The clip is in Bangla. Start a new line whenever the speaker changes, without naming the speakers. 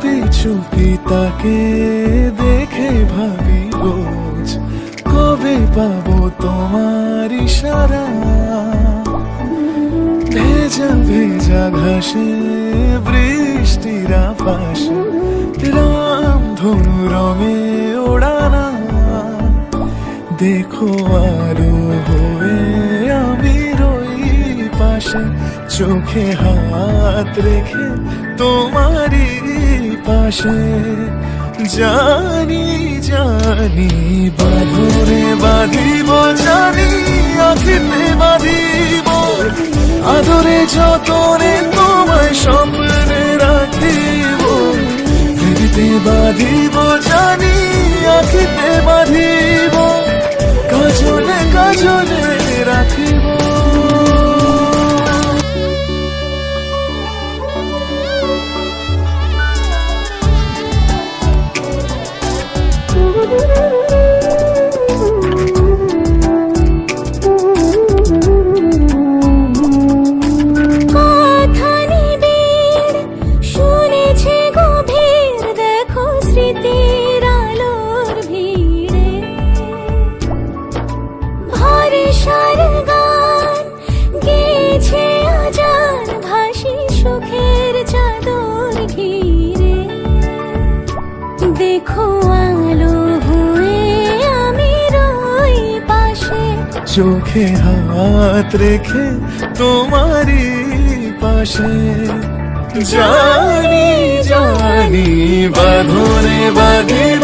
চুপি চুপি তাকে দেখে ভাবি রোজ, কবে পাবো তোমার ইশারা? ভেজা ভেজা ঘাসে, বৃষ্টির পাশে রাম ধনু রঙে ওড়ানা। দেখো আরও হয়ে আমি রই পাশে, চোখে হাত রেখে তোমারই পাশে জানি জানি বাঁধরে বাঁধিব, জানি, আখিতে বাঁধিব। আদরে যতনে তোমায় স্বপ্নে রাখিব বাঁধিব, জানি চোখে হাত রেখে তোমারই পাশে। জানি জানি বাঁধনে বাঁধিব